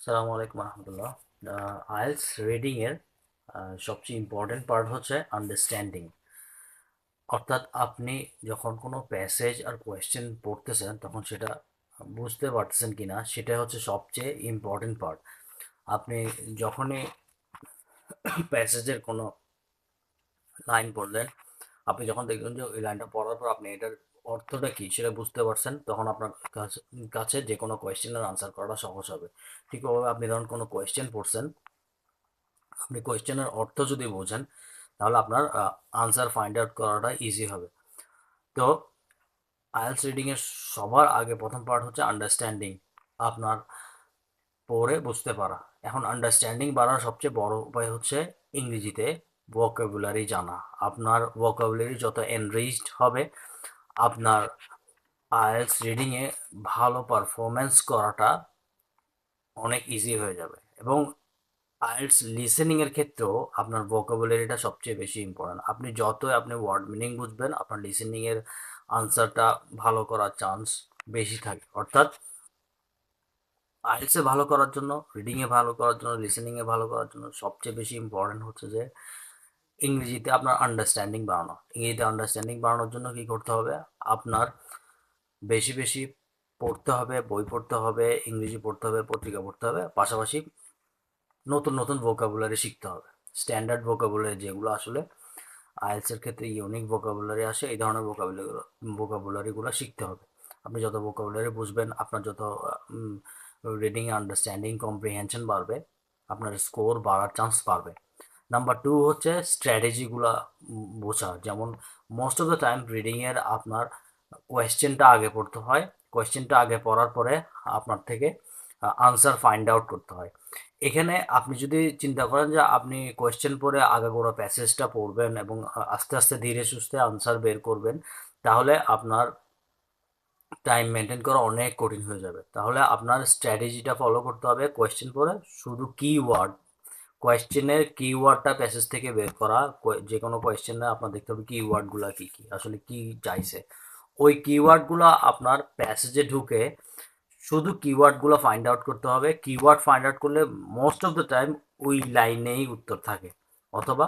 সালামু আলাইকুম রহমতুল্লাহ আইএলস রিডিংয়ের সবচেয়ে ইম্পর্টেন্ট পার্ট হচ্ছে আন্ডারস্ট্যান্ডিং অর্থাৎ আপনি যখন কোনো প্যাসেজ আর কোয়েশ্চেন পড়তেছেন, তখন সেটা বুঝতে পারতেছেন কি না সেটা হচ্ছে সবচেয়ে ইম্পর্টেন্ট পার্ট আপনি যখনই প্যাসেজের কোনো লাইন পড়লেন, আপনি যখন দেখবেন যে ওই লাইনটা পড়ার পর আপনি এটার অর্থটা কী সেটা বুঝতে পারছেন, তখন আপনার কাছে- যে কোনো কোয়েশ্চেনের আনসার করাটা সহজ হবে। ঠিক ওভাবে আপনি ধরুন কোনো কোয়েশ্চেন পড়ছেন, আপনি কোয়েশ্চেনের অর্থ যদি বোঝেন, তাহলে আপনার আনসার ফাইন্ড আউট করাটা ইজি হবে। তো আইএলস রিডিংয়ের সবার আগে প্রথম পার্ট হচ্ছে আন্ডারস্ট্যান্ডিং আপনার পড়ে বুঝতে পারা। এখন আন্ডারস্ট্যান্ডিং বাড়ার সবচেয়ে বড় উপায় হচ্ছে ইংরেজিতে ভোকাবুলারি জানা। আপনার ভোকাবুলারি যত এনরিচড হবে আপনার আইএলস রিডিংয়ে ভালো পারফরমেন্স করাটা অনেক ইজি হয়ে যাবে। এবং আইএলস লিসেনিংয়ের ক্ষেত্রেও আপনার ভোকাবুলারিটা সবচেয়ে বেশি ইম্পর্ট্যান্ট আপনি যত আপনি ওয়ার্ড মিনিং বুঝবেন, আপনার লিসেনিংয়ের আনসারটা ভালো করার চান্স বেশি থাকে। অর্থাৎ আইএলসে ভালো করার জন্য রিডিংয়ে ভালো করার জন্য লিসেনিংয়ে ভালো করার জন্য সবচেয়ে বেশি ইম্পর্ট্যান্ট হচ্ছে যে ইংরেজিতে আপনার আন্ডারস্ট্যান্ডিং বাড়ানো। ইংরেজিতে আন্ডারস্ট্যান্ডিং বাড়ানোর জন্য কী করতে হবে? আপনার বেশি বেশি পড়তে হবে, বই পড়তে হবে, ইংরেজি পড়তে হবে, পত্রিকা পড়তে হবে, পাশাপাশি নতুন নতুন ভোকাবুলারি শিখতে হবে। স্ট্যান্ডার্ড ভোকাবুলারি যেগুলো আসলে আইএলসের ক্ষেত্রে ইউনিক ভোকাবুলারি আসে, এই ধরনের ভোকাবুলারিগুলো ভোকাবুলারিগুলো শিখতে হবে। আপনি যত ভোকাবুলারি বুঝবেন, আপনার যত রিডিং আন্ডারস্ট্যান্ডিং কম্প্রিহেনশন বাড়বে, আপনার স্কোর বাড়ার চান্স বাড়বে। নাম্বার টু হচ্ছে স্ট্র্যাটেজিগুলো বোঝা। যেমন মোস্ট অফ দ্য টাইম রিডিংয়ের আপনার কোয়েশ্চেনটা আগে পড়তে হয়। কোয়েশ্চেনটা আগে পড়ার পরে আপনার থেকে আনসার ফাইন্ড আউট করতে হয়। এখানে আপনি যদি চিন্তা করেন যে আপনি কোয়েশ্চেন পড়ে আগাগোড়া প্যাসেজটা পড়বেন এবং আস্তে আস্তে ধীরে সুস্থে আনসার বের করবেন, তাহলে আপনার টাইম মেনটেন করা অনেক কঠিন হয়ে যাবে। তাহলে আপনার স্ট্র্যাটেজিটা ফলো করতে হবে। কোয়েশ্চেন পরে শুধু কিওয়ার্ড কোয়েশ্চেনের কিওয়ার্ডটা প্যাসেজ থেকে বের করা যে কোনো কোয়েশ্চেনে আপনার দেখতে হবে কিওয়ার্ডগুলো কী কী, আসলে কি চাইছে। ওই কিওয়ার্ডগুলো আপনার প্যাসেজে ঢুকে শুধু কিওয়ার্ডগুলো ফাইন্ড আউট করতে হবে। কিওয়ার্ড ফাইন্ড আউট করলে মোস্ট অফ দ্য টাইম ওই লাইনেই উত্তর থাকে, অথবা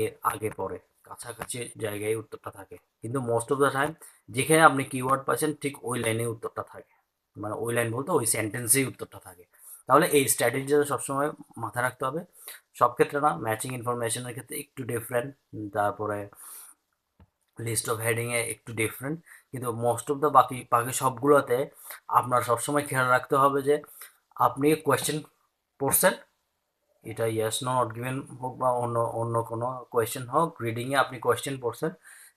এর আগে পরে, কাছাকাছি জায়গায় উত্তরটা থাকে। কিন্তু মোস্ট অফ দ্য টাইম যেখানে আপনি কিওয়ার্ড পাচ্ছেন, ঠিক ওই লাইনেই উত্তরটা থাকে। মানে ওই লাইন বলতে ওই সেন্টেন্সেই উত্তরটা থাকে। তাহলে এই স্ট্র্যাটেজিটা সবসময় মাথায় রাখতে হবে। সব ক্ষেত্রে না ম্যাচিং ইনফরমেশনের ক্ষেত্রে একটু ডিফারেন্ট তারপরে লিস্ট অফ হেডিংয়ে একটু ডিফারেন্ট কিন্তু মোস্ট অফ দ্য বাকি বাকি সবগুলোতে আপনার সবসময় খেয়াল রাখতে হবে যে, আপনি কোয়েশ্চেন পড়ছেন, এটা ইয়েস নো নট গিভেন হোক বা অন্য অন্য কোনো কোয়েশ্চেন হোক রিডিংয়ে আপনি কোয়েশ্চেন পড়ছেন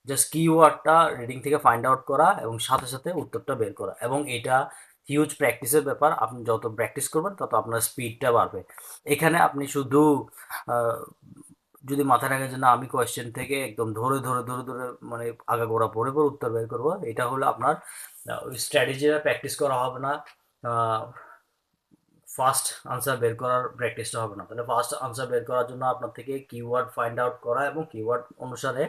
জাস্ট কিওয়ার্ডটা রিডিং থেকে ফাইন্ড আউট করা এবং সাথে সাথে উত্তরটা বের করা। এবং এটা হিউজ প্র্যাকটিসের ব্যাপার। আপনি যত প্র্যাকটিস করবেন, তত আপনার স্পিডটা বাড়বে। এখানে আপনি শুধু যদি মাথায় রাখেন যে না, আমি কোয়েশ্চেন থেকে একদম ধরে ধরে ধরে ধরে মানে আগাগোড়া পড়ে পড়ে উত্তর বের করব, এটা হলো আপনার স্ট্র্যাটেজিটা প্র্যাকটিস করা হবে না ফার্স্ট আনসার বের করার প্র্যাকটিসটা হবে না। তাহলে ফার্স্ট আনসার বের করার জন্য আপনার থেকে কিওয়ার্ড ফাইন্ড আউট করা এবং কিওয়ার্ড অনুসারে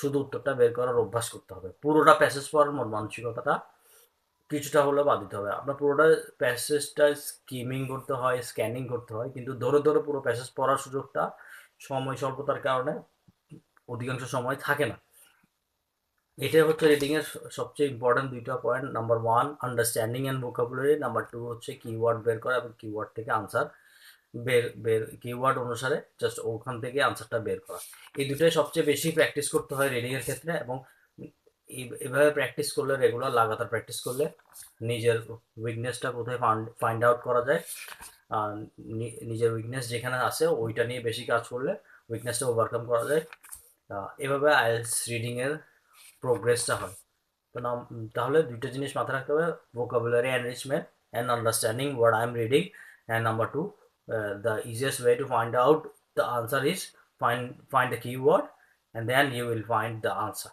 শুধু উত্তরটা বের করার অভ্যাস করতে হবে। পুরোটা প্যাসেজ পড়ার মন, মানসিকতাটা কিছুটা হলেও বাদ দিতে হবে। আপনার পুরোটা প্যাসেজটা স্কিমিং করতে হয় স্ক্যানিং করতে হয়, কিন্তু ধরে ধরে পুরো প্যাসেজ পড়ার সুযোগটা সময় স্বল্পতার কারণে অধিকাংশ সময় থাকে না। এটাই হচ্ছে রিডিংয়ের সবচেয়ে ইম্পর্টেন্ট দুইটা point number one understanding and vocabulary number two হচ্ছে কিওয়ার্ড বের করা এবং কিওয়ার্ড থেকে আনসার বের বের কিওয়ার্ড অনুসারে জাস্ট ওখান থেকে আনসারটা বের করা। এই দুটোই সবচেয়ে বেশি প্র্যাকটিস করতে হয় রিডিংয়ের ক্ষেত্রে এবং এভাবে প্র্যাকটিস করলে রেগুলার লাগাতার প্র্যাকটিস করলে নিজের উইকনেসটা কোথায় ফাইন্ড আউট করা যায়। নিজের উইকনেস যেখানে আছে ওইটা নিয়ে বেশি কাজ করলে উইকনেসটা ওভারকাম করা যায়। এভাবে আইএলস রিডিংয়ের প্রোগ্রেসটা হয়। তো নাম, তাহলে দুইটা জিনিস মাথায় রাখতে হবে vocabulary enrichment and understanding what I am reading and number two the easiest way to find out the answer is find find the keyword and then you will find the answer